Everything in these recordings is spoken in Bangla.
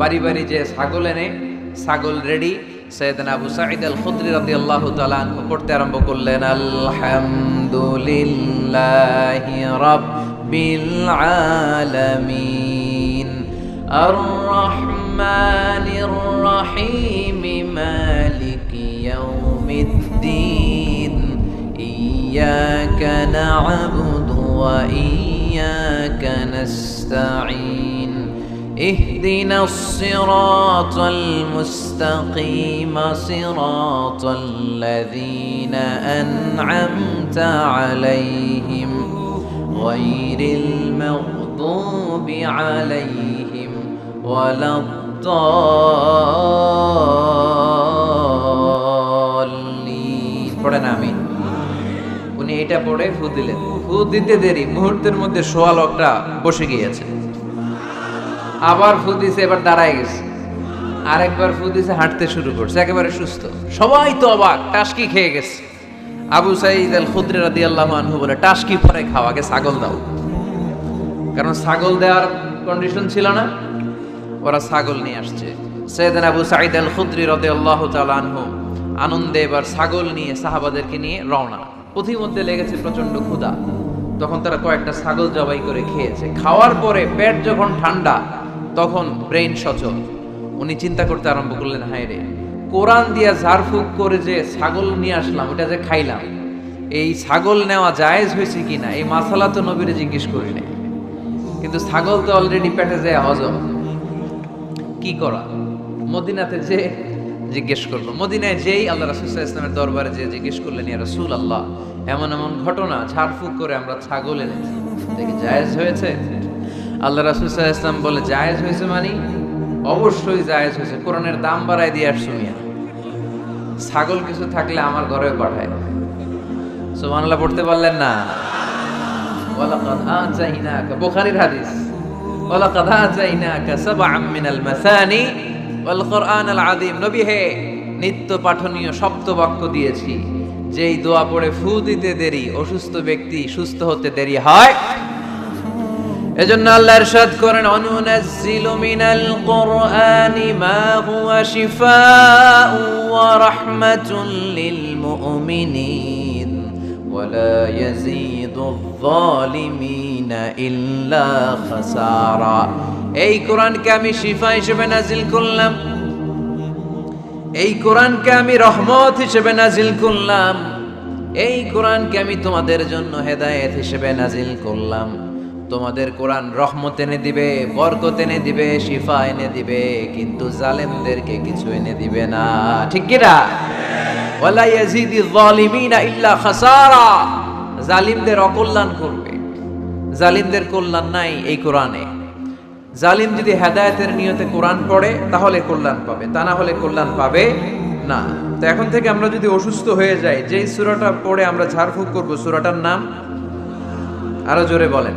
বাড়ি বাড়ি যে ছাগল এনে, ছাগল রেডি সৈয়দনা আবু সাঈদ আল খুদরি রাদিয়াল্লাহু তাআলা আনহু পড়তে আরম্ভ করলেন, আলহামদুলিল্লাহি রাব্বিল আলামিন আর রহমানির রহিম, মালিকি ইয়াউমিদ্দিন, ইয়াকা না'বুদু ওয়া ইয়াকা নাস্তাঈন। اهدنا الصراط المستقيم صراط الذين أنعمت عليهم غير المغضوب عليهم ولا الضالين পড়েন আমিন উনি এটা পড়ে ফু দিলেন ফু দিতে দেরি মুহূর্তের মধ্যে সোয়া লোকটা বসে গিয়েছে আবার ফু দিছে, এবার দাঁড়ায় গেছে। আরেকবার ফু দিছে, হাঁটতে শুরু করছে, একেবারে সুস্থ। সবাই তো অবাক, টাসকি খেয়ে গেছে। আবু সাইদ আল খুদ্রে রাদি আল্লাহ আনহু বলে, টাসকি পরে খাও আগে ছাগল দাও। কারণ ছাগল দেওয়ার কন্ডিশন ছিল না, ওরা ছাগল নিয়ে আসছে। সৈয়দান আবু সাইদ আল খুদ্রি রদে আল্লাহ আনহু আনন্দে এবার ছাগল নিয়ে সাহাবাদেরকে নিয়ে রওনা। পথিমধ্যে লেগেছে প্রচণ্ড ক্ষুধা। তখন তারা কয়েকটা ছাগল জবাই করে খেয়েছে। খাওয়ার পরে পেট যখন ঠান্ডা তখন ব্রেইন সচল। উনি চিন্তা করতে আরম্ভ করলেন, হায় রে, কোরআন দিয়া ঝাড়ফুঁক করে যে ছাগল নিয়ে আসলাম, ওটা যে খাইলাম, এই ছাগল নেওয়া জায়েজ হয়েছে কিনা? এই মাসালা তো নবীরে জিজ্ঞেস করি নাই কিন্তু ছাগল তো অলরেডি পেটে যায়, হজম। কি করা? মদিনাতে যে জিজ্ঞেস করল, মদিনায় যেই আল্লাহ রাসুল্লাহ ইসলামের দরবারে যে জিজ্ঞেস করলেন, ইয়া রাসূল আল্লাহ এমন এমন ঘটনা, ঝাড়ফুঁক করে আমরা ছাগল এনেছি, দেখি জায়েজ হয়েছে? আল্লাহ রাসুল্লাহ ইসলাম বলে, জায়েজ হয়েছে মানে? অবশ্যই জায়েজ হয়েছে। কোরআনের দাম বাড়ায় দিয়ে আসছো মিয়া। ছাগল কিছু থাকলে আমার ঘরে পাঠায়। সুবহানাল্লাহ, পড়তে পারলেন না? হে, নিত্য পাঠনীয় সপ্ত বাক্য দিয়েছি। যেই দোয়া পড়ে ফু দিতে দেরি, অসুস্থ ব্যক্তি সুস্থ হতে দেরি হয় এজন্য আল্লাহ ইরশাদ করেন অনুনাজ্জিলু মিনাল কোরআনি মা হুয়া শিফাউ ওয়া রাহমাতুল লিল মুমিনিন ولا يزيد الظالمين إلا خسارا এই কোরআনকে আমি শিফা হিসেবে নাজিল করলাম এই কোরআনকে আমি রহমত হিসেবে নাজিল করলাম এই কোরআনকে আমি তোমাদের জন্য হেদায়েত হিসেবে নাজিল করলাম তোমাদের কোরআন রহমত এনে দিবে, বরকত এনে দিবে, শিফা এনে দিবে, কিন্তু জালেমদেরকে কিছু এনে দিবে না। ঠিক কিনা? ওয়ালা ইয়াজিদি যালিমিনা ইল্লা খাসারা। জালিমদের অকল্যাণ করবে। জালিমদের কল্যাণ নাই এই কোরআনে। জালিম যদি হেদায়েতের নিয়তে কোরআন পড়ে, তাহলে কল্যাণ পাবে, তা না হলে কল্যাণ পাবে না। তো এখন থেকে আমরা যদি অসুস্থ হয়ে যাই, যেই সূরাটা পড়ে আমরা ঝাড়ফুঁক করব, সূরাটার নাম আরও জোরে বলেন।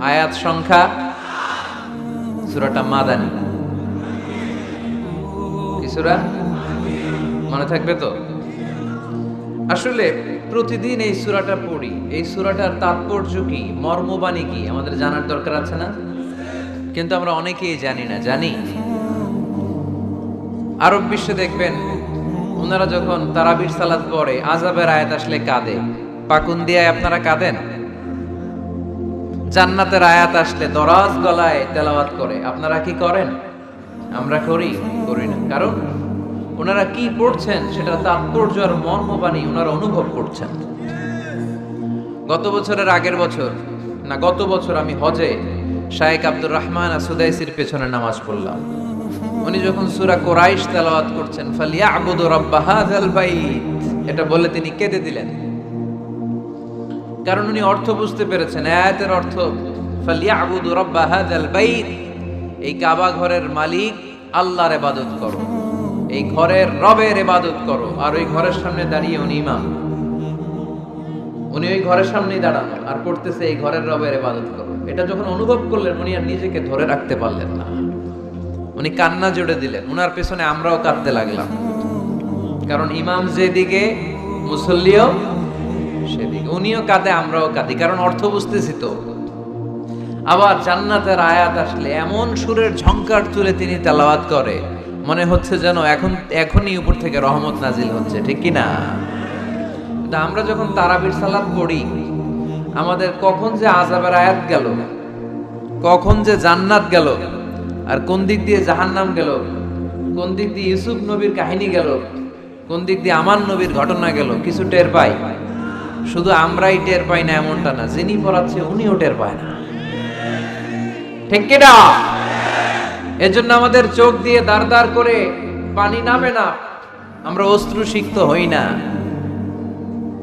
আয়াত সংখ্যা, সূরাটা মাদানি। কি সূরা? মনে থাকবে তো? আসলে প্রতিদিন এই সূরাটা পড়ি। এই সূরাটার তাৎপর্য কি? মর্মবাণী কি? আমাদের জানার দরকার আছে না? কিন্তু আমরা অনেকেই জানি না, জানি। আরব বিশ্বে দেখবেন, ওনারা যখন তারাবির সালাত পড়ে আজাবের আয়াত আসলে কাঁদে। পাকুন দিয়ে আপনারা কাঁদেন? জান্নাতের আয়াত আসলে দরাজ গলায় তেলাওয়াত করে। আপনারা কি করেন? আমরা করি করি না। কারণ ওনারা কি পড়ছেন সেটা তাৎপর্য আর মর্মবাণী ওনারা অনুভব করছেন। গত বছরের আগের বছর, না গত বছর আমি হজে শায়েক আব্দুর রহমান সুদাইসির পেছনে নামাজ পড়লাম। উনি যখন সুরা কোরাইশ তেলাওয়াত করছেন ফালিয়া আবুদু রাব্বা এটা বলে তিনি কেঁদে দিলেন। কারণ উনি অর্থ বুঝতে পেরেছেন, আয়াতের অর্থ ফালিয়া আবুদু রাব্বা হাযাল বাইত এই কাবা ঘরের মালিক আল্লাহর ইবাদত করো, এই ঘরের রবের ইবাদত করো, আর ওই ঘরের সামনে দাঁড়িয়ে উনি ইমাম। উনি ওই ঘরের সামনেই দাঁড়ানো আর পড়তেছে এই ঘরের রবের ইবাদত করো। এটা যখন অনুভব করলেন, উনি আর নিজেকে ধরে রাখতে পারলেন না। উনি কান্না জুড়ে দিলেন, উনার পেছনে আমরাও কাঁদতে লাগলাম। কারণ ইমাম যেদিকে মুসল্লিও সেদিকে। উনিও কাঁদে, আমরাও কাঁদি, কারণ অর্থ বুঝতেছি তো। আবার জান্নাতের আয়াত আসলে এমন সুরের ঝঙ্কার তুলে তিনি তেলাওয়াত করে, মনে হচ্ছে যেন এখন, এখনই উপর থেকে রহমত নাজিল হচ্ছে, ঠিক কি না আমরা যখন তারাবির সালাত পড়ি, আমাদের কখন যে আজাবের আয়াত গেল, কখন যে জান্নাত গেল, আর কোন দিক দিয়ে জাহান্নাম গেল, কোন দিক দিয়ে ইউসুফ নবীর কাহিনী গেল, কোন দিক দিয়ে আমার নবীর ঘটনা গেল, কিছু টের পাই। শুধু আমরাই টের পাই না, এমনটা না। যিনি পড়াচ্ছে, উনিও টের পায় না। ঠিক কিনা এর জন্য আমাদের চোখ দিয়ে দাঁড় দাঁড় করে পানি নামে না। আমরা অস্ত্র সিক্ত হই না।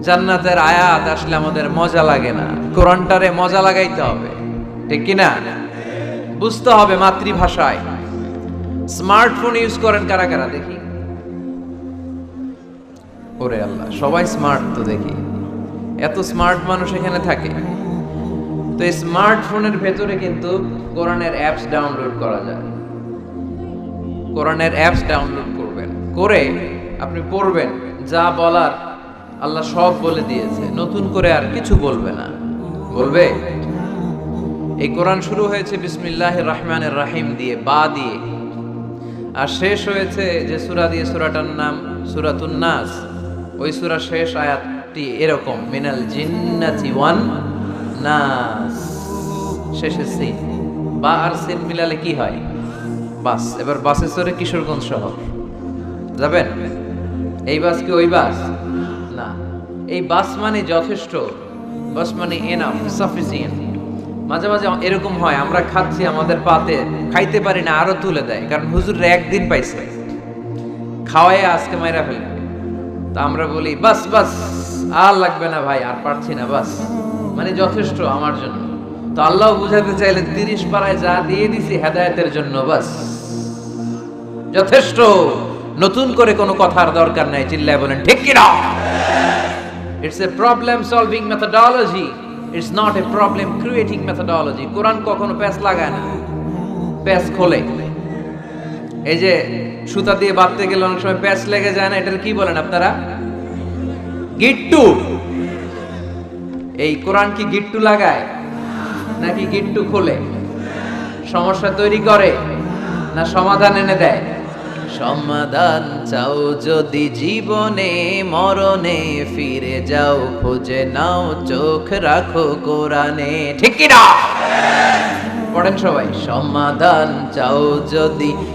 জান্নাতের আয়াত আসলে আমাদের মজা লাগে না। কোরআনটারে মজা লাগাইতে হবে। ঠিক কিনা বুঝতে হবে মাতৃভাষায়। স্মার্টফোন ইউজ করেন কারা কারা দেখি? ওরে আল্লাহ, সবাই স্মার্ট তো দেখি। এত স্মার্ট মানুষ এখানে থাকে। তো এই স্মার্টফোনের ভেতরে কিন্তু কোরআনের অ্যাপস ডাউনলোড করা যায়। কোরআনের অ্যাপস ডাউনলোড করবেন। করে আপনি পড়বেন, যা বলার আল্লাহ সব বলে দিয়েছে। নতুন করে আর কিছু বলবে না। বলবে? এই কোরআন শুরু হয়েছে বিসমিল্লাহ রহমানের রাহিম দিয়ে, বা দিয়ে। আর শেষ হয়েছে যে সূরা দিয়ে, সূরাটার নাম সূরাতুন নাস। ওই সূরা শেষ আয়াতটি এরকম, মিনাল জিন্নাতি ওয়ান, নাস, শেষে সিন বা আর সিন মিলালে কি হয়? বাস, এবার বাসে চড়ে কিশোরগঞ্জ শহর। যাবেন? এই বাস কি ওই বাস? না। এই বাস মানে যথেষ্ট। বাস মানে এনাফ, সাফিসিয়েন্ট। মাঝে মাঝে এরকম হয়, আমরা খাচ্ছি আমাদের পাতে, খাইতে পারি না, আরও তুলে দেয়। কারণ হুজুর একদিন পাইছে। খাওয়াই আজকে মাইরা ফেলে তা আমরা বলি, বাস বাস, আর লাগবে না ভাই, আর পারছি না, বাস। মানে যথেষ্ট আমার জন্য। তো আল্লাহ বুঝাতে চাইলেন তিরিশ পাড়ায় যা দিয়ে দিছি হেদায়তের জন্য, বাস। যথেষ্ট। নতুন করে কোনো কথার দরকার নাই, চিল্লায় বলেন, ঠিক কিনা? It's a problem solving methodology it's not a problem creating methodology Quran কখনো প্যাচ লাগায় না। প্যাচ খোলে। এই যে সুতা দিয়ে বাঁধতে গেলে অনেক সময় প্যাচ লেগে যায় না এটার কি বলেন আপনারা? গিট্টু। এই কোরআন কি গিট্টু লাগায়? নাকি গিট্টু খোলে? সমস্যা তৈরি করে না সমাধান এনে দেয়? সমাধান চাও যদি জীবনে মরণে ফিরে যাও খুঁজে নাও চোখ রাখো কোরআনে। ঠিক কি না? পড়েন সবাই। সমাধান চাও যদি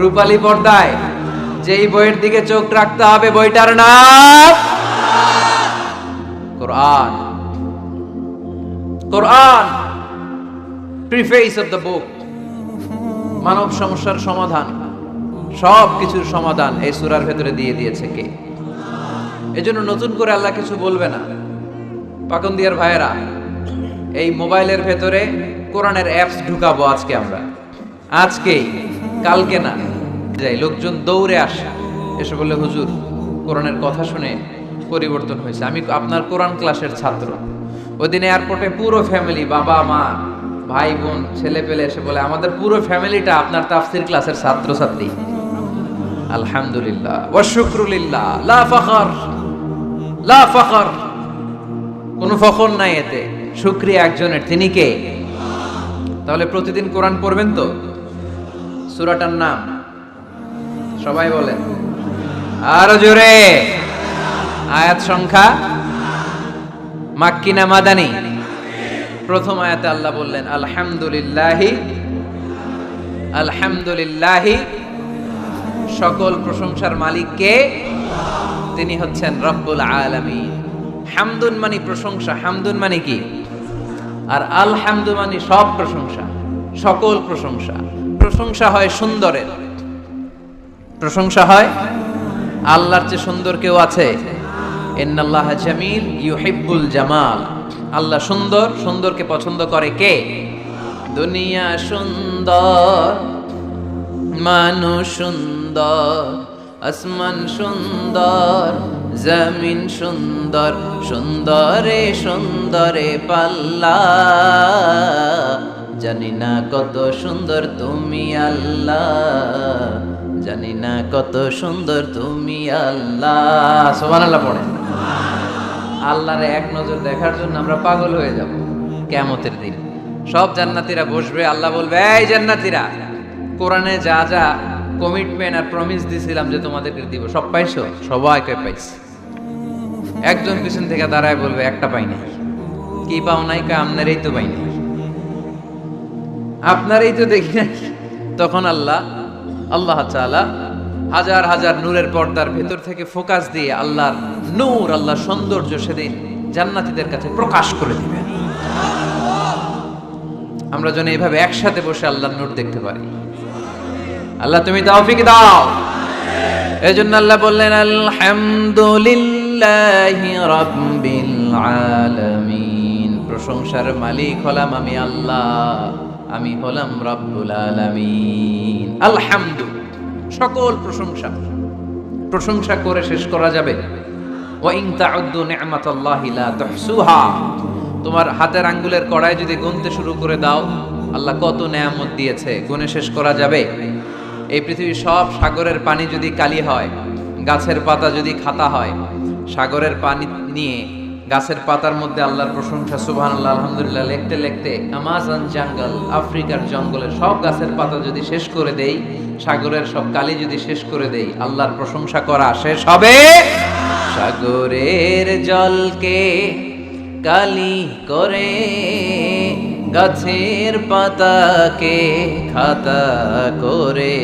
রূপালী পর্দায়। যেই বইয়ের দিকে চোখ রাখতে হবে, বইটার নাম Quran. Quran preface of the book মানব সমস্যার সমাধান সব কিছুর সমাধান এই সুরার ভেতরে দিয়ে দিয়েছে কে? এজন্য নতুন করে আল্লাহ কিছু বলবে না। পাকন দিয়ার ভাইয়েরা, এই মোবাইলের ভেতরে কোরআনের অ্যাপস ঢুকাবো আজকে আমরা। আজকেই কালকে না। যাই, লোকজন দৌড়ে আসে। এসে বলে, হুজুর, কোরআনের কথা শুনে পরিবর্তন হয়েছে। আমি আপনার কোরআন ক্লাসের ছাত্র। ওই দিন এয়ারপোর্টে পুরো ফ্যামিলি বাবা, মা, ভাই, বোন, ছেলে পেলে এসে বলে, আমাদের পুরো ফ্যামিলিটা আপনার তাফসির ক্লাসের ছাত্রছাত্রী। আলহামদুলিল্লাহ। ওয়াশুকরুলিল্লাহ লা ফখর। লা ফখর। কোনো ফখর নাই এতে। শুক্রিয়া একজনের। তিনি কে? তাহলে প্রতিদিন কোরআন পড়বেন তো? সূরাটার নাম? সবাই বলেন। আরও জোরে। আয়াত সংখ্যা? মাক্কিনা মাদানি? প্রথম আয়াতে আল্লাহ বললেন, আলহামদুলিল্লাহি আলহামদুলিল্লাহি। সকল প্রশংসার মালিক কে? তিনি হচ্ছেন রব্বুল আলামিন। হামদুন মানে প্রশংসা, হামদুন মানে কি? আর আলহামদু মানে সব প্রশংসা, সকল প্রশংসা। প্রশংসা হয় সুন্দরের। প্রশংসা হয় আল্লাহর চেয়ে সুন্দর কেউ আছে? জামিল জামাল। আল্লাহ সুন্দর, সুন্দরকে পছন্দ করে কে? দুনিয়া সুন্দর, মানুষ সুন্দর, আসমান সুন্দর, জমিন সুন্দর, সুন্দরে সুন্দরে পাল্লা। জানি না কত সুন্দর তুমি আল্লাহ। জানি না কত সুন্দর তুমি আল্লাহ। সোমান আল্লাহ পড়ে। আল্লাহরে এক নজর দেখার জন্য আমরা পাগল হয়ে যাব কেমতের দিন। সব জান্নাতীরা বসবে, আল্লাহ বলবে, এই জান্নাতীরা, কোরআনে যা যা কমিটমেন্ট আর প্রমিস দিছিলাম যে তোমাদেরকে দিব, সব পাইছো? সবাইকে পাইছি। একজন পিছন থেকে দাঁড়ায় বলবে, একটা পাই নাই কি পাও নাই কা? আপনারই তো পাই নাই আপনারই তো দেখি নাই। তখন আল্লাহ আল্লাহ তাআলা হাজার হাজার নূরের পর্দার ভেতর থেকে ফোকাস দিয়ে আল্লাহর নূর, আল্লাহর সৌন্দর্য সেদিন জান্নাতিদের কাছে প্রকাশ করে দিবেন। আমরা যেন এইভাবে একসাথে বসে আল্লাহর নূর দেখতে পারি। আল্লাহ তুমি তৌফিক দাও। এই জন্য আল্লাহ বললেন, আলহামদুলিল্লাহি রাব্বিল আলামিন। প্রশংসার মালিক হলাম আমি আল্লাহ। আমি হলাম রব্বুল আলামিন। আলহামদু। সকল প্রশংসা। প্রশংসা করে শেষ করা যাবে। তোমার হাতের আঙ্গুলের কড়াই যদি গুনতে শুরু করে দাও, আল্লাহ কত নেয়ামত দিয়েছে, গুনে শেষ করা যাবে। এই পৃথিবীর সব সাগরের পানি যদি কালি হয়, গাছের পাতা যদি খাতা হয়, সাগরের পানি নিয়ে গাছের পাতার মধ্যে আল্লাহর প্রশংসা সুবহান আল্লাহ আলহামদুলিল্লাহ, লিখতে লিখতে আমাজন জঙ্গল, আফ্রিকার জঙ্গলের সব গাছের পাতা যদি শেষ করে দেই, সাগরের সব কালি যদি শেষ করে দেই, আল্লাহর প্রশংসা করা শেষ হবে? সাগরের জলকে কালি করে গাছের পাতাকে খাতা করে,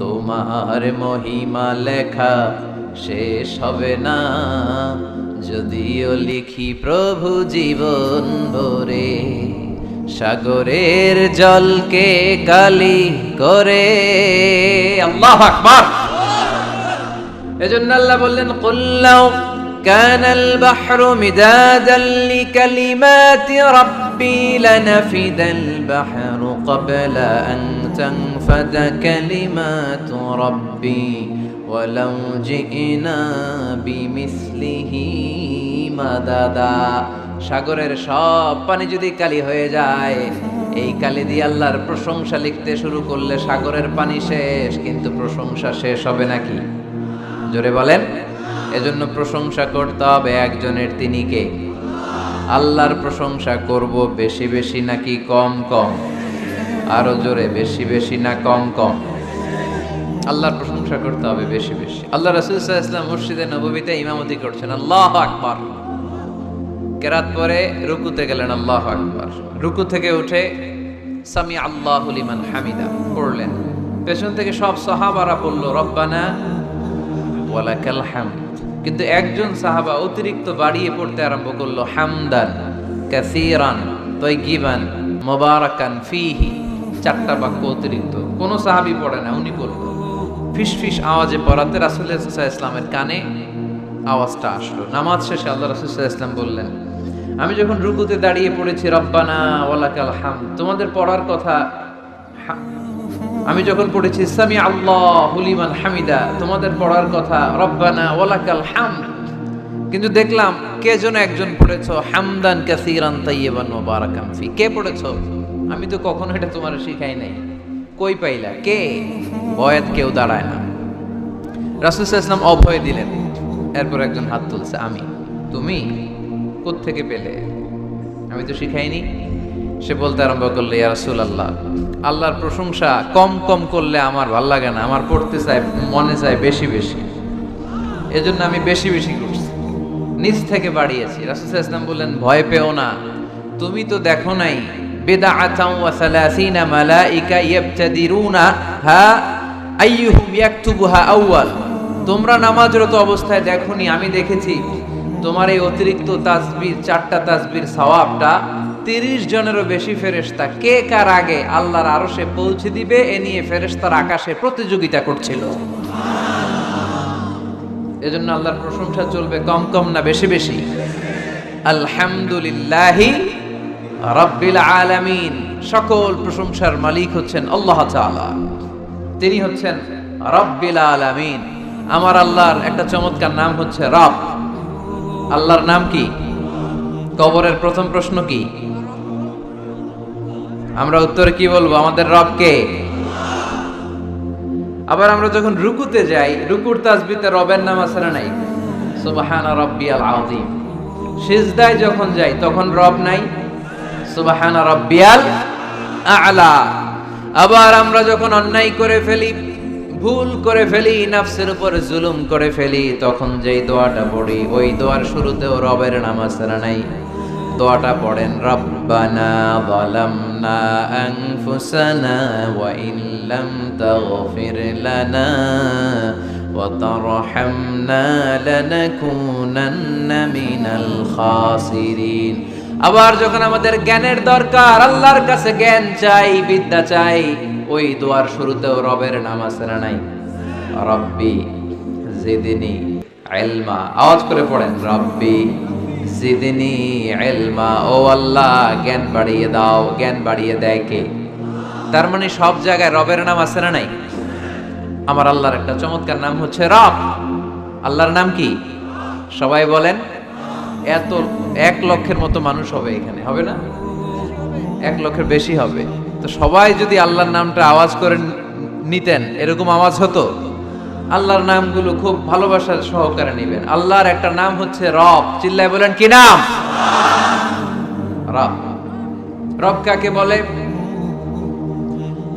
তোমার মহিমা লেখা শেষ হবে না। যদিও লিখি প্রভু জীবন ভরে সাগরের জলকে কালি করে আল্লাহ আকবার এজন্য আল্লাহ বললেন কুল্লাউ كان البحر مدادا لكلمات ربي لنفد البحر قبل أن تنفد كلمات ربي ولو جئنا بمثله مددا সাগরের সব পানি যদি কালি হয়ে যায় এই কালি দিয়ে আল্লাহর প্রশংসা লিখতে শুরু করলে সাগরের পানি শেষ কিন্তু প্রশংসা শেষ হবে নাকি জোরে বলেন এজন্য প্রশংসা করতে হবে একজনের তিনি কে আল্লাহর প্রশংসা করব বেশি বেশি নাকি কম কম আরো জোরে বেশি বেশি না কম কম আল্লাহর প্রশংসা করতে হবে বেশি বেশি। আল্লাহ রাসুল ইসলাম মসজিদে নবীতে ইমামতি করছেন। আল্লাহ আকবার। কেরাত পরে রুকুতে গেলেন, আল্লাহ আকবার। রুকু থেকে উঠে সামি আল্লাহ লিমান হামিদা পড়লেন। পেছন থেকে সব সাহাবারা পড়ল, রব্বানা ওয়ালাকাল হামদ। কিন্তু একজন সাহাবা অতিরিক্ত বাড়িয়ে পড়তে আরম্ভ করল, হামদান কাসিরান তৈগিবান মোবারাকান ফিহি। চারটা বাক্য অতিরিক্ত। কোনো সাহাবি পড়ে না, উনি পড়ল। ফিস আওয়াজে পড়াতে রাসুল্লাহ ইসলামের কানে আওয়াজটা আসলো। নামাজ শেষে আল্লাহ রাসুল্লাহ ইসলাম বললেন, আমি যখন রুকুতে দাঁড়িয়ে পড়েছি, রব্বানা ওয়ালাকাল হাম তোমাদের পড়ার কথা আমি যখন পড়েছি সামি আল্লাহ হুলিমান হামিদা তোমাদের পড়ার কথা, রব্বানা ওয়ালাকাল হাম কিন্তু দেখলাম, কে যেন একজন পড়েছ, হামদান কাসিরান তাইয়্যিবান মুবারাকান ফি কে পড়েছ? আমি তো কখনো এটা তোমার শিখাই নাই। কই পাইলা? কে? বয়াত কেউ দাঁড়ায় না। রাসূল আলাইহি অভয় দিলেন। এরপর একজন হাত তুলছে, আমি? তুমি? থেকে পেলে? আমি তো শিখাইনি। সে বলতে আরম্ভ করলে, ইয়া রাসূলুল্লাহ, আল্লাহর প্রশংসা কম কম করলে আমার ভালো লাগে না, আমার পড়তে চাই মনে চায় বেশি বেশি। এজন্য আমি বেশি বেশি করছি। নিচ থেকে বাড়িয়েছি। রাসূল ইসলাম বললেন, ভয় পেও না, তুমি তো দেখো নাই আউয়াল। তোমরা নামাজরত অবস্থায় দেখোনি, আমি দেখেছি। তোমার এই অতিরিক্ত তাসবির, চারটা তাসবির সওয়াবটা তিরিশ জনেরও বেশি ফেরেশতা। কে কার আগে আল্লাহর আরও সে পৌঁছে দিবে, এ নিয়ে ফেরেশতার আকাশে প্রতিযোগিতা করছিল। এজন্য আল্লাহর প্রশংসা চলবে কম কম না বেশি বেশি। আলহামদুলিল্লাহি রাব্বিল আলামিন। সকল প্রশংসার মালিক হচ্ছেন আল্লাহ তাআলা। তিনি হচ্ছেন রাব্বিল আলামিন। আমার আল্লাহর একটা চমৎকার নাম হচ্ছে রব। আল্লাহর নাম কি? কবরের প্রথম প্রশ্ন কি? আমরা উত্তরে কি বলব? আমাদের রব কে? আবার আমরা যখন রুকুতে যাই, রুকুর তাসবিতে রবের নাম না নাই? সুবহানা রাব্বিয়াল আযীম। সিজদায় যখন যাই, তখন রব নাই? সুবহানা রাব্বিয়াল আ'লা। আবার আমরা যখন অন্যায় করে ফেলি, ভুল করে ফেলি, নাফসের উপর জুলুম করে ফেলি, তখন যেই দোয়াটা পড়ি, ওই দোয়ার শুরুতেও রবের নাম না নাই। দোয়াটা পড়েন, রব্বানা যালামনা আনফুসানা ওয়া ইন লাম তাগফির লানা ওয়া তারহামনা লানাকুনান্না মিনাল খাসিরিন। আবার যখন আমাদের জ্ঞানের দরকার, আল্লাহর কাছে জ্ঞান চাই, বিদ্যা চাই, ওই দোয়ার শুরুতেও রবের নাম আছে না নাই? রব্বি জিদিনি ইলমা। আওয়াজ করে পড়েন, রব্বি জিদিনি ইলমা। ও আল্লাহ, জ্ঞান বাড়িয়ে দাও, জ্ঞান বাড়িয়ে দেয় কে? তার মানে সব জায়গায় রবের নাম আছে না নাই? আমার আল্লাহর একটা চমৎকার নাম হচ্ছে রব। আল্লাহর নাম কি? সবাই বলেন এত এক লক্ষের মতো মানুষ হবে এখানে, হবে না? এক লক্ষের বেশি হবে। তো সবাই যদি আল্লাহর নামটা আওয়াজ করে নিতেন, এরকম আওয়াজ হতো? আল্লাহর নামগুলো খুব ভালোবাসার সহকারে নেবেন। আল্লাহর একটা নাম হচ্ছে রব। চিল্লায় বলেন, কি নাম? রব। রব কাকে বলে?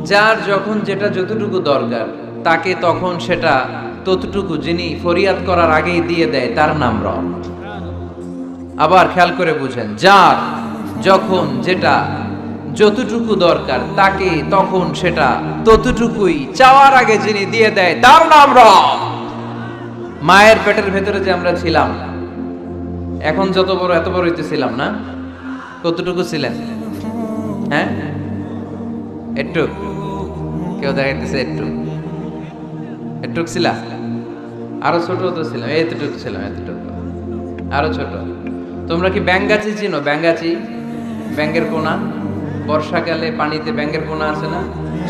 যার যখন যেটা যতটুকু দরকার, তাকে তখন সেটা ততটুকু যিনি ফরিয়াদ করার আগেই দিয়ে দেয়, তার নাম রব। আবার খেয়াল করে বুঝেন, যার যখন যেটা যতটুকু দরকার তাকে তখন সেটা ততটুকুই চাওয়ার আগে যিনি দিয়ে দেয় তার নাম রব। মায়ের পেটের ভেতরে যে আমরা ছিলাম, এখন যত বড়, এত বড় হইতেছিলাম না? কতটুকু ছিলেন? হ্যাঁ? একটু। কেউ দেখাইতেছে একটু। একটু ছিলা? আরও ছোট তো ছিলাম, এতটুকু ছিলাম, এতটুকু। আরও ছোট। তোমরা কি ব্যাঙ্গাচি চিনো? ব্যাঙ্গাচি? ব্যাঙ্গের পোনা বর্ষাকালে পানিতে ব্যাঙ্গের পোনা আছে না?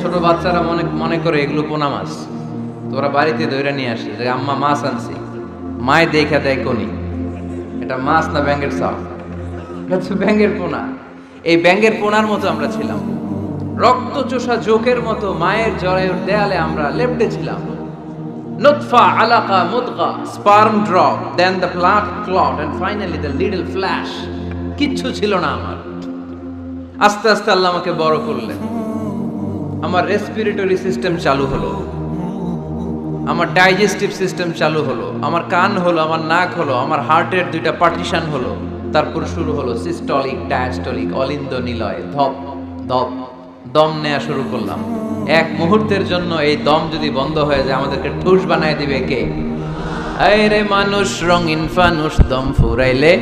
ছোট বাচ্চারা মনে মনে করে এগুলো পোনা মাছ। তোরা বাড়িতে দইরা নিয়ে আসি। যে আম্মা মাছ আনছি। মায় দেখা দেয় কোনি। এটা মাছ না ব্যাঙ্গের সাপ ব্যাঙ্গের পোনা এই ব্যাঙ্গের পোনার মতো আমরা ছিলাম। রক্ত চোষা জোকের মতো মায়ের জরায়ুর দেয়ালে আমরা লেপটে ছিলাম। নুতফা আলাকা মুদগা। Sperm drop then the blood clot and finally the little flesh কিচ্ছু ছিল না আমার। আস্তে আস্তে আল্লাহ আমাকে বড় করলেন। আমার রেসপিরেটরি সিস্টেম চালু হলো। আমার ডাইজেস্টিভ সিস্টেম চালু হলো। আমার কান হলো, আমার নাক হলো, আমার হার্টের দুইটা পার্টিশন হলো। তারপর শুরু হলো সিস্টলিক ডায়াস্টলিক অলিন্দ নিলয় ধপ ধপ। দম নেওয়া শুরু করলাম। এক মুহূর্তের জন্য এই দম যদি বন্ধ হয়ে যায়, আমাদেরকে ঠুস বানায় দিবে কে? রে মানুষ, রঙিন ফানুষ, দম ফুরাইলে।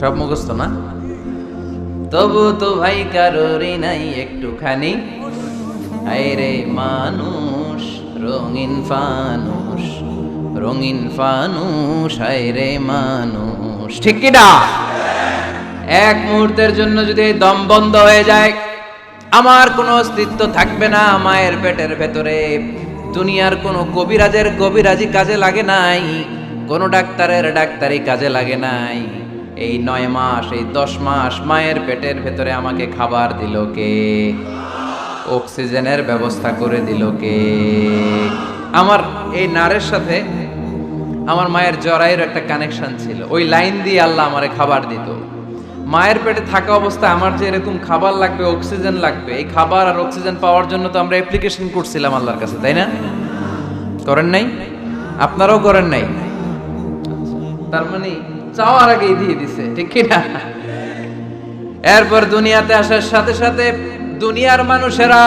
সব মুখস্থ না? তবু তো ভাই কারোরই নাই একটুখানি। রে মানুষ, রঙিন ফানুষ রঙিন ফানুষ রে মানুষ। ঠিক কি না? এক মুহূর্তের জন্য যদি দম বন্ধ হয়ে যায় আমার কোনো অস্তিত্ব থাকবে না মায়ের পেটের ভেতরে। দুনিয়ার কোনো কবিরাজের কবিরাজি কাজে লাগে নাই, কোনো ডাক্তারের ডাক্তারি কাজে লাগে নাই। এই নয় মাস, এই দশ মাস মায়ের পেটের ভেতরে আমাকে খাবার দিল কে? অক্সিজেনের ব্যবস্থা করে দিল কে? আমার এই নারের সাথে আমার মায়ের জরায়ের একটা কানেকশন ছিল। ওই লাইন দিয়ে আল্লাহ আমারে খাবার দিত। মায়ের পেটে থাকা অবস্থায় আমার যে এরকম খাবার লাগবে অক্সিজেন লাগবে, এই খাবার আর অক্সিজেন পাওয়ার জন্য তো আমরা অ্যাপ্লিকেশন করছিলাম আল্লাহর কাছে, তাই না? করেন নাই? আপনারাও করেন নাই? তার মানে চাওয়ার আগেই দিয়ে দিছে, ঠিক কি না? এরপর দুনিয়াতে আসার সাথে সাথে দুনিয়ার মানুষেরা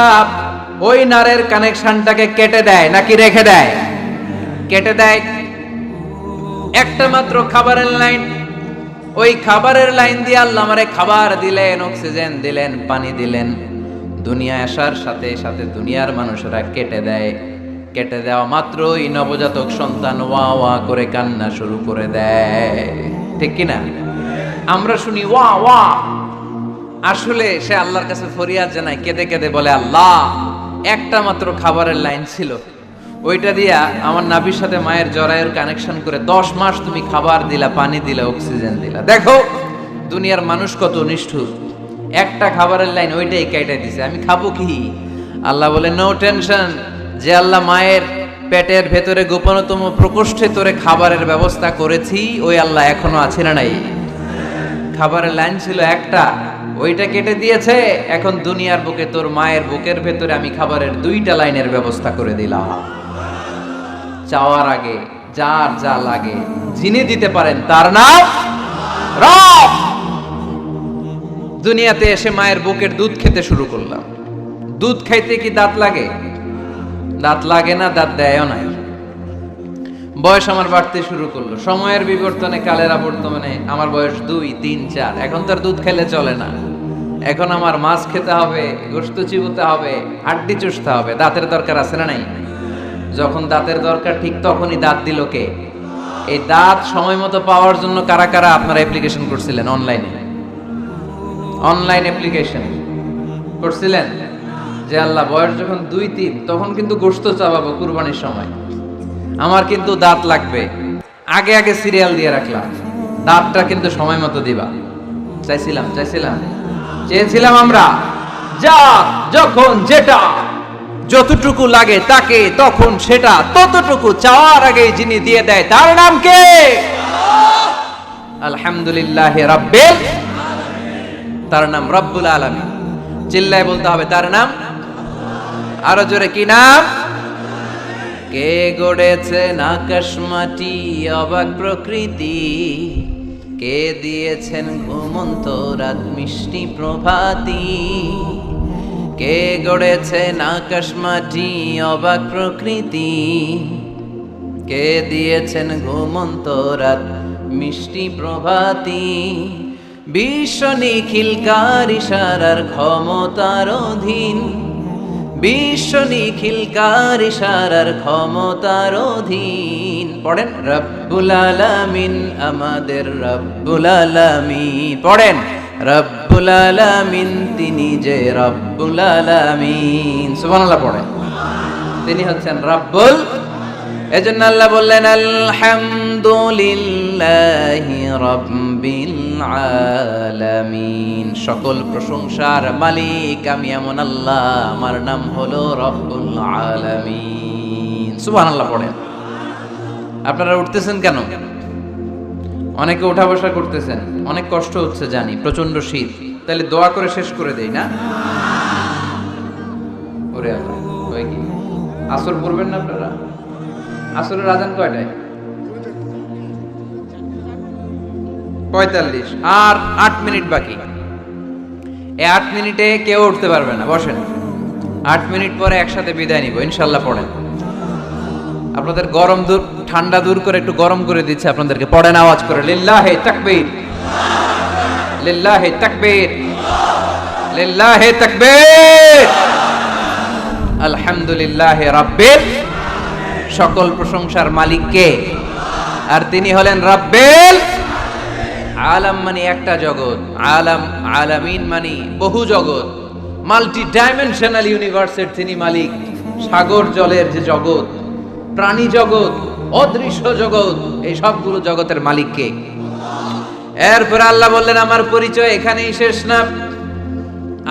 ওই নারের কানেকশনটাকে কেটে দেয় নাকি রেখে দেয়? কেটে দেয়। একটা মাত্র খাবারের লাইন ওই খাবারের লাইন দিয়ে আল্লাহ আমারে খাবার দিলেন অক্সিজেন দিলেন, পানি দিলেন। দুনিয়া আসার সাথে সাথে দুনিয়ার মানুষেরা কেটে দেয়। কেটে দেওয়া মাত্র মাত্রই নবজাতক সন্তান ওয়া ওয়া করে কান্না শুরু করে দেয়। ঠিক কি না? আমরা শুনি ওয়া ওয়া। আসলে সে আল্লাহর কাছে ফরিয়াদ জানায়, কেঁদে কেঁদে বলে, আল্লাহ, একটা মাত্র খাবারের লাইন ছিল। ওইটা দিয়া আমার নাভির সাথে মায়ের জরায়ের কানেকশন করে দশ মাস তুমি খাবার দিলা, পানি দিলা অক্সিজেন দিলা। দেখো, দুনিয়ার মানুষ কত নিষ্ঠুর। একটা খাবারের লাইন ওইটাই কেটে দিছে। আমি খাব কি? আল্লাহ বলে নো টেনশন যে আল্লাহ মায়ের পেটের ভেতরে গোপনতম প্রকোষ্ঠে তোরে খাবারের ব্যবস্থা করেছি, ওই আল্লাহ এখনও আছে না নাই? খাবারের লাইন ছিল একটা। ওইটা কেটে দিয়েছে। এখন দুনিয়ার বুকে তোর মায়ের বুকের ভেতরে আমি খাবারের দুইটা লাইনের ব্যবস্থা করে দিলাম। চাওয়ার আগে, যার যা লাগে, যিনি দিতে পারেন, তার নাম রব। দুনিয়াতে এসে মায়ের বুকের দুধ খেতে শুরু করলাম। দুধ খাইতে কি দাঁত লাগে? দাঁত লাগে না, দাঁত দেয়ও নাই। বয়স আমার বাড়তে শুরু করল। সময়ের বিবর্তনে, কালের আবর্তমানে আমার বয়স দুই, তিন, চার। এখন তো আর দুধ খেলে চলে না। এখন আমার মাছ খেতে হবে গোস্ত চিবুতে হবে, হাড্ডি চুষতে হবে। দাঁতের দরকার আছে না নাই? যখন দাঁতের দরকার, ঠিক তখনই দাঁত দিল কে? এই দাঁত সময় মতো পাওয়ার জন্য কারা কারা আপনারা অ্যাপ্লিকেশন করছিলেন অনলাইনে অনলাইন অ্যাপ্লিকেশন করছিলেন? যে আল্লাহ, বয়স যখন দুই তিন, তখন কিন্তু গোস্ত চাবাবো কুরবানির সময়। আমার কিন্তু দাঁত লাগবে। আগে আগে সিরিয়াল দিয়ে রাখলাম। দাঁতটা কিন্তু সময় মতো দিবা। চাইছিলাম চাইছিলাম। চেয়েছিলাম আমরা। যা, যখন, যেটা। যতটুকু লাগে তাকে, তখন সেটা ততটুকু চাওয়ার আগে যিনি দিয়ে দেয়, তার নাম কে? আলহামদুলিল্লাহ রাব্বিল তার নাম রব্বুল আলামিন। চিল্লায় বলতে হবে, তার নাম? আরও জোরে, কি নাম? কে গড়েছেন আকাশ মাটি, অবাক প্রকৃতি? কে দিয়েছেন ঘুমন্ত রাত মিষ্টি প্রভাতি? কে গড়েছেন আকাশ মাটি, অবাক প্রকৃতি? কে দিয়েছেন ঘুমন্ত রাত, মিষ্টি প্রভাতি? বিশ্ব নিখিলকার ইশারার ক্ষমতার অধীন? বিশ্ব নিখিলকার ইশারার ক্ষমতার অধীন? পড়েন রব্বুল আলামিন, আমাদের রব্বুল আলামিন। পড়েন রব্বুল আলামিন, তিনি যে রব্বুল আলামিন। সুবহানাল্লাহ পড়েন তিনি হচ্ছেন রব্বুল। এজন্য আল্লাহ বললেন, আলহামদুলিল্লাহি রাব্বিল আলামিন। সকল প্রশংসার মালিক আমি এমন আল্লাহ, আমার নাম হলো রব্বুল আলামিন। সুবহানাল্লাহ পড়েন। আপনারা উঠতেছেন কেন? অনেকে উঠা বসা করতেছেন। অনেক কষ্ট হচ্ছে জানি প্রচণ্ড শীত। তাহলে দোয়া করে শেষ করে দেই, না? ওরে আসর পড়বেন না আপনারা? আসরের আজান কয়টায়? পঁয়তাল্লিশ। আর আট মিনিট বাকি। এই আট মিনিটে কেউ উঠতে পারবে না, বসেন। আট মিনিট পরে একসাথে বিদায় নিব ইনশাল্লাহ পড়েন। আপনাদের গরম দূর, ঠান্ডা দূর করে একটু গরম করে দিচ্ছে আপনাদেরকে। পড়েন আওয়াজ করে, লিল্লাহে তাকবীর। লিল্লাহে তাকবীর। লিল্লাহে তাকবীর। আলহামদুলিল্লাহ রাব্বিল। সকল প্রশংসার মালিক কে? আর তিনি হলেন রাব্বিল। আলাম মানে একটা জগৎ। আলাম, আলামিন মানে বহু জগৎ। মাল্টি ডাইমেনশনাল ইউনিভার্সের তিনি মালিক। সাগর জলের যে জগৎ, প্রাণী জগৎ, অদৃশ্য জগৎ, এই সবগুলো জগতের মালিককে এরপর আল্লাহ বললেন, আমার পরিচয় এখানেই শেষ না।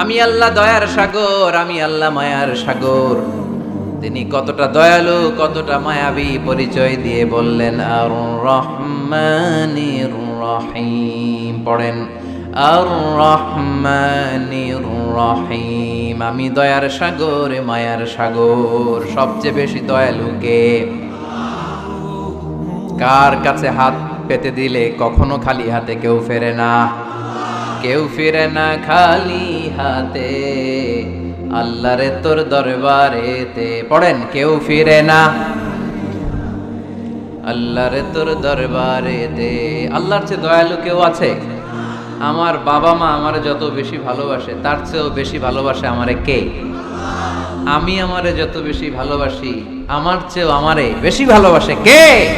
আমি আল্লাহ দয়ার সাগর, আমি আল্লাহ মায়ার সাগর। তিনি কতটা দয়ালু, কতটা মায়াবী পরিচয় দিয়ে বললেন আর রহমানির রহিম পড়েন আর রহমানির রহিম আমি দয়ার সাগর, মায়ার সাগর। সবচেয়ে বেশি দয়ালু কে? কার কাছে হাত পেতে দিলে কখনো খালি হাতে কেউ ফেরে না। কেউ ফিরে না খালি হাতে। আল্লাহরে তোর দরবারেতে। পড়েন, কেউ ফিরে না। আল্লাহরে তোর দরবারেতে। আল্লাহর চেয়ে দয়ালু কেউ আছে? আমার বাবা মা আমারে যত বেশি ভালোবাসে, তার চেয়েও বেশি ভালোবাসে আমারে কে? আমি আমারে যত বেশি ভালোবাসি, আমার চেয়েও আমারে বেশি ভালোবাসে কে?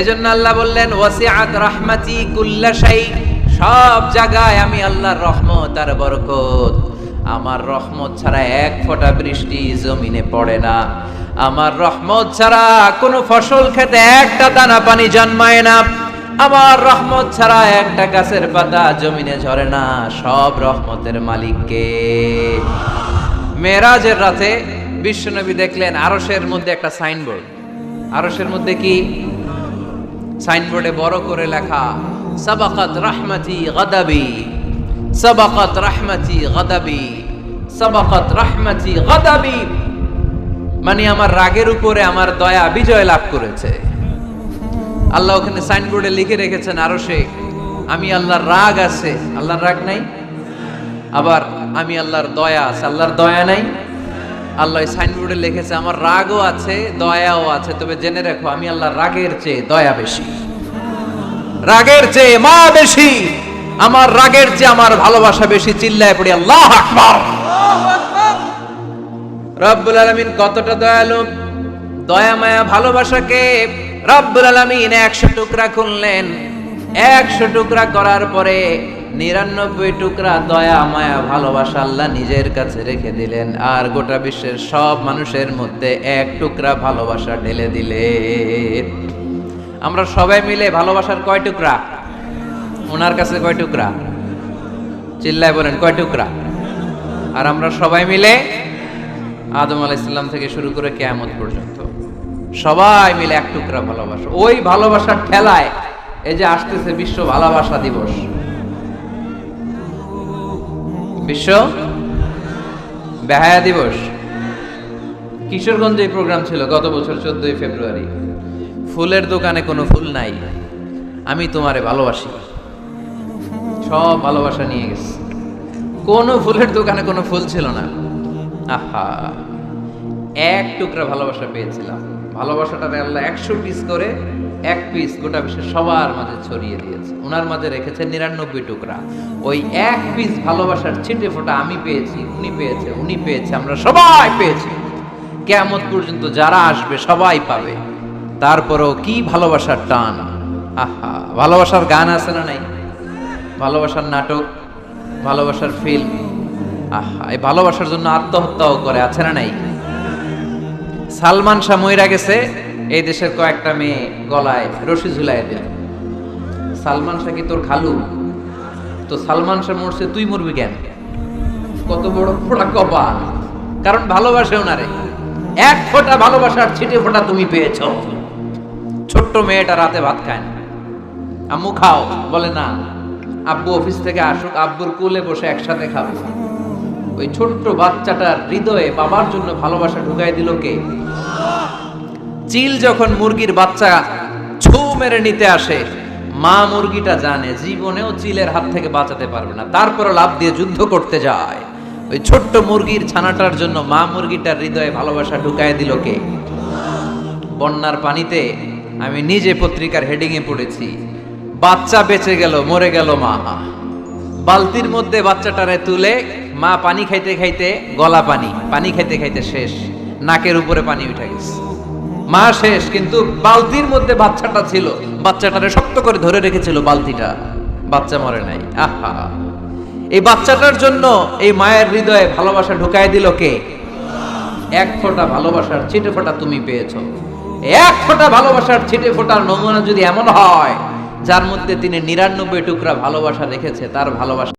এজন্য আল্লাহ বললেন, ওয়াসিআত রাহমাতি কুল্লা শাই সব জায়গায় আমি আল্লাহর রহমত আর বরকত। আমার রহমত ছাড়া এক ফোঁটা বৃষ্টি জমিনে পড়ে না। আমার রহমত ছাড়া কোনো ফসল খেতে একটা দানা পানি জন্মায় না। আমার রহমত ছাড়া একটা গাছের পাতা জমিনে ঝরে না। সব রহমতের মালিককে। মেরাজের রাতে বিশ্বনবী দেখলেন আরশের মধ্যে একটা সাইনবোর্ড। আরশের মধ্যে কি? সাইনবোর্ডে বড় করে লেখা, সাবাকাত রাহমাতি গাদাবি, সাবাকাত রাহমাতি গাদাবি, সাবাকাত রাহমাতি গাদাবি। মানে আমার রাগের উপরে আমার দয়া বিজয় লাভ করেছে। আল্লাহ ওখানে সাইনবোর্ডে লিখে রেখেছেন, আরও সে আমি আল্লাহর রাগ আছে। আল্লাহর রাগ নাই? আবার, আমি আল্লাহর দয়া আছে। আল্লাহর দয়া নাই? আল্লাহ সাইনবোর্ডে লিখেছে, আমার রাগও আছে, দয়াও আছে, তবে জেনে রাখো, আমি আল্লাহ রাগের চেয়ে দয়া বেশি। রাগের চেয়ে মা বেশি, আমার রাগের চেয়ে আমার ভালোবাসা বেশি, চিল্লায় পড়ি, আল্লাহ আকবার। রব্বুল আলামিন কতটা দয়ালু। দয়া, মায়া, ভালোবাসাকে রব্বুল আলামিন একশো টুকরা খুললেন। একশো টুকরা করার পরে নিরানব্বই টুকরা দয়া, মায়া, ভালোবাসা আল্লাহ নিজের কাছে রেখে দিলেন। আর গোটা বিশ্বের সব মানুষের মধ্যে এক টুকরা ভালোবাসা ঢেলে দিলেন। আমরা সবাই মিলে ভালোবাসার কয় টুকরা? ওনার কাছে কয় টুকরা? চিল্লায় বলেন, কয় টুকরা? আর আমরা সবাই মিলে আদম আলাইসাল্লাম থেকে শুরু করে কেয়ামত পর্যন্ত সবাই মিলে এক টুকরা ভালোবাসা। ওই ভালোবাসার ঠেলায় এই যে আসতেছে বিশ্ব ভালোবাসা দিবস। বিশ্ব বেহায়া দিবস। কিশোরগঞ্জে এই প্রোগ্রাম ছিল গত বছর চোদ্দই ফেব্রুয়ারি। ফুলের দোকানে কোনো ফুল নাই। আমি তোমারে ভালোবাসি। সব ভালোবাসা নিয়ে গেছে। কোনো ফুলের দোকানে কোনো ফুল ছিল না। আহা, এক টুকরা ভালোবাসা পেয়েছিলাম। ভালোবাসাটা আল্লাহ একশো পিস করে এক পিস গোটা বিশ্বের সবার মাঝে ছড়িয়ে দিয়েছে। ওনার মাঝে রেখেছে নিরানব্বই টুকরা। ওই এক পিস ভালোবাসার ছিটে ফোটা আমি পেয়েছি, উনি পেয়েছে উনি পেয়েছে, আমরা সবাই পেয়েছি। কেমন পর্যন্ত যারা আসবে সবাই পাবে। তারপরেও কি ভালোবাসার টান? আহা, ভালোবাসার গান আছে না নাই? ভালোবাসার নাটক, ভালোবাসার ফিল্ম আহা, এই ভালোবাসার জন্য আত্মহত্যাও করে, আছে না নাই? সালমান শাহ মইরা গেছে, এই দেশের কয়েকটা মেয়ে গলায় রশি ঝুলাই দিল সালমান শাহ কি তোর খালু? তো সালমান শাহ মরছে, তুই মরবি কেন? কত বড় ফোড়া কপাল। কারণ ভালোবাসে ওনারে এক ফোঁটা ভালোবাসার ছিটে ফোঁটা তুমি পেয়েছ। ছোট্ট মেয়েটা রাতে ভাত খায় না। আম্মু খাও, বলে না, আব্বু অফিস থেকে আসুক, আব্বুর কোলে বসে একসাথে খাব। ওই ছোট্ট বাচ্চাটার হৃদয়ে বাবার জন্য ভালোবাসা ঢুকাই দিল কে? চিল যখন মুরগির বাচ্চা ছু মেরে নিতে আসে, মা মুরগিটা জানে জীবনেও চিলের হাত থেকে বাঁচাতে পারবে না তারপরে লাভ দিয়ে যুদ্ধ করতে যায়। ওই ছোট্ট মুরগির ছানাটার জন্য মা মুরগিটার হৃদয়ে ভালোবাসা ঢুকাই দিল কে? বন্যার পানিতে আমি নিজে পত্রিকার হেডিংয়ে পড়েছি, বাচ্চা বেঁচে গেল, মরে গেল মা। বালতির মধ্যে বাচ্চাটারে তুলে মা পানি খাইতে খাইতে গলা পানি পানি খাইতে খাইতে শেষ, নাকের উপরে পানি উঠে গেছে। মা শেষ, কিন্তু বালতির মধ্যে বাচ্চাটা ছিল, বাচ্চাটারে শক্ত করে ধরে রেখেছিল বালতিটা। বাচ্চা মরে নাই, আহা। এই বাচ্চাটার জন্য এই মায়ের হৃদয়ে ভালোবাসা ঢুকায় দিল কে? এক ফোঁটা ভালোবাসার ছিটে ফোঁটা তুমি পেয়েছ। এক ফোঁটা ভালোবাসার ছিটে ফোটার নমুনা যদি এমন হয় যার মধ্যে তিনি নিরানব্বই টুকরা ভালোবাসা রেখেছে তার ভালোবাসা